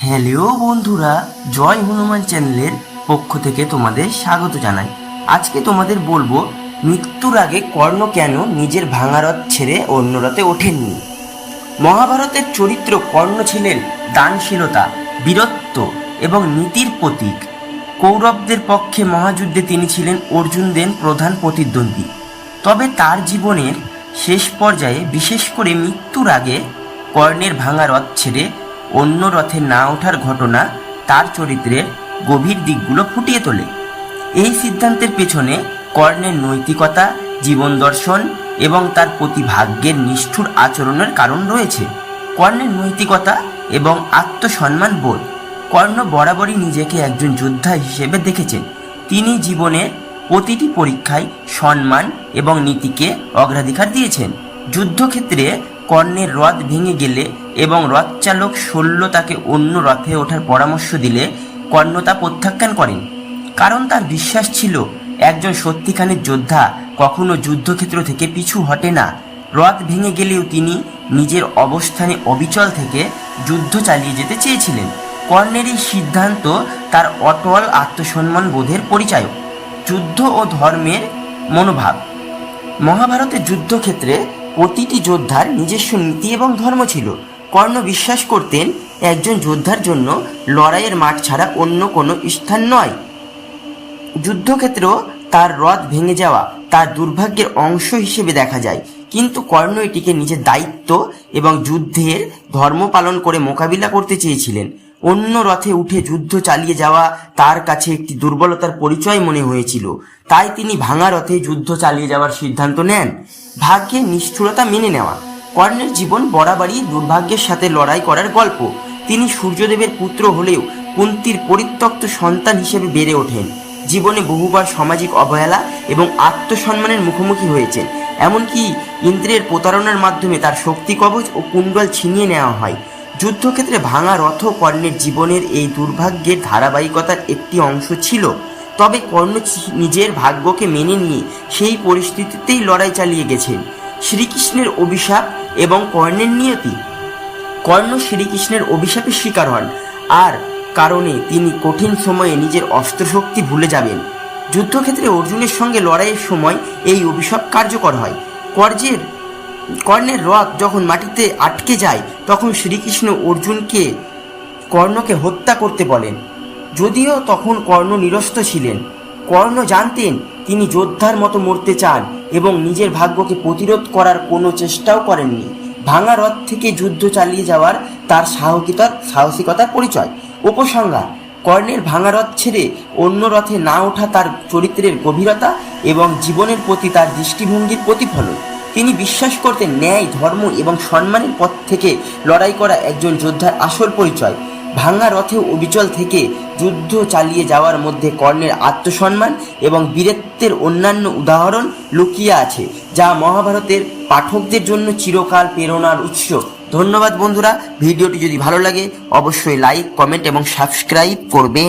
Hello বন্ধুরা, জয় হনুমান চ্যানেলের পক্ষ থেকে তোমাদের স্বাগত জানাই। আজকে তোমাদের বলব, মৃত্যুর আগে কর্ণ কেন নিজের ভাঙা রথ ছেড়ে অন্য রথে ওঠেননি? মহাভারতের চরিত্র কর্ণ ছিলেন দানশীলতা, বীরত্ব এবং নীতির প্রতীক। কৌরবদের পক্ষে মহাযুদ্ধে তিনি ছিলেন অর্জুনদের প্রধান প্রতিদ্বন্দ্বী। তবে তার জীবনের শেষ পর্যায়ে বিশেষ করে মৃত্যুর আগে কর্ণের ভাঙা রথ ছেড়ে অন্য রথে না ওঠার ঘটনা তার চরিত্রের গভীর দিকগুলো ফুটিয়ে তোলে। এই সিদ্ধান্তের পেছনে কর্ণের নৈতিকতা, জীবন দর্শন এবং তার প্রতি ভাগ্যের নিষ্ঠুর আচরণের কারণ রয়েছে। কর্ণের নৈতিকতা এবং আত্মসম্মান বোধ কর্ণ বরাবরই নিজেকে একজন যোদ্ধা হিসেবে দেখেছেন। তিনি জীবনের প্রতিটি পরীক্ষায় সম্মান এবং নীতিকে অগ্রাধিকার দিয়েছেন। যুদ্ধক্ষেত্রে কর্ণের রথ ভেঙে গেলে এবং রথচালক শল্য তাকে অন্য রথে ওঠার পরামর্শ দিলে কর্ণ তা প্রত্যাখ্যান করেন। কারণ তার বিশ্বাস ছিল, একজন সত্যিখানের যোদ্ধা কখনো যুদ্ধক্ষেত্র থেকে পিছু হটে না। রথ ভেঙে গেলেও তিনি নিজের অবস্থানে অবিচল থেকে যুদ্ধ চালিয়ে যেতে চেয়েছিলেন। কর্ণের এই সিদ্ধান্ত তার অটল আত্মসম্মান বোধের পরিচায়ক, যুদ্ধ ও ধর্মের মনোভাব। মহাভারতের যুদ্ধক্ষেত্রে প্রতিটি যোদ্ধার নিজস্ব নীতি এবং ধর্ম ছিল। কর্ণ বিশ্বাস করতেন একজন যোদ্ধার জন্য লড়াইয়ের মাঠ ছাড়া অন্য কোনো স্থান নয়। যুদ্ধক্ষেত্রেও তার রথ ভেঙে যাওয়া তার দুর্ভাগ্যের অংশ হিসেবে দেখা যায়। কিন্তু কর্ণ এটিকে নিজের দায়িত্ব এবং যুদ্ধের ধর্ম পালন করে মোকাবিলা করতে চেয়েছিলেন। অন্য রথে উঠে যুদ্ধ চালিয়ে যাওয়া তার কাছে একটি দুর্বলতার পরিচয় মনে হয়েছিল। তাই তিনি ভাঙা রথে যুদ্ধ চালিয়ে যাওয়ার সিদ্ধান্ত নেন। ভাগ্যে নিষ্ঠুরতা মেনে নেওয়া। কর্ণের জীবন বরাবরই দুর্ভাগ্যের সাথে লড়াই করার গল্প। তিনি সূর্যদেবের পুত্র হলেও কুন্তির পরিত্যক্ত সন্তান হিসেবে বেড়ে ওঠেন। জীবনে বহুবার সামাজিক অবহেলা এবং আত্মসম্মানের মুখোমুখি হয়েছেন। এমনকি ইন্দ্রের প্রতারণার মাধ্যমে তার শক্তি কবচ ও কুণ্ডল ছিনিয়ে নেওয়া হয়। যুদ্ধক্ষেত্রে ভাঙা রথ কর্ণের জীবনের এই দুর্ভাগ্যের ধারাবাহিকতার একটি অংশ ছিল। তবে কর্ণ নিজের ভাগ্যকে মেনে নিয়ে সেই পরিস্থিতিতেই লড়াই চালিয়ে গেছেন। শ্রীকৃষ্ণের অভিশাপ এবং কর্ণের নিয়তি। কর্ণ শ্রীকৃষ্ণের অভিশাপের শিকার হন, আর কারণে তিনি কঠিন সময়ে নিজের অস্ত্রশক্তি ভুলে যাবেন। যুদ্ধক্ষেত্রে অর্জুনের সঙ্গে লড়াইয়ের সময় এই অভিশাপ কার্যকর হয়। কর্জের, কর্ণের রথ যখন মাটিতে আটকে যায়, তখন শ্রীকৃষ্ণ অর্জুনকে, কর্ণকে হত্যা করতে বলেন। যদিও তখন কর্ণ নিরস্ত ছিলেন। কর্ণ জানতেন তিনি যোদ্ধার মতো মরতে চান এবং নিজের ভাগ্যকে প্রতিরোধ করার কোনো চেষ্টাও করেননি। ভাঙা রথ থেকে যুদ্ধ চালিয়ে যাওয়ার তার সাহসিকতার সাহসিকতার পরিচয়। উপসংহার, কর্ণের ভাঙা রথ ছেড়ে অন্য রথে না ওঠা তার চরিত্রের গভীরতা এবং জীবনের প্রতি তার দৃষ্টিভঙ্গির প্রতিফলন। তিনি বিশ্বাস করতেন ন্যায়, ধর্ম এবং সম্মানের পথ থেকে লড়াই করা একজন যোদ্ধার আসল পরিচয়। ভাঙা রথেও অবিচল থেকে যুদ্ধ চালিয়ে যাওয়ার মধ্যে কর্ণের আত্মসম্মান এবং বীরত্বের অন্যান্য উদাহরণ লুকিয়ে আছে, যা মহাভারতের পাঠকদের জন্য চিরকাল প্রেরণার উৎস। ধন্যবাদ বন্ধুরা, ভিডিওটি যদি ভালো লাগে, অবশ্যই লাইক কমেন্ট এবং সাবস্ক্রাইব করবে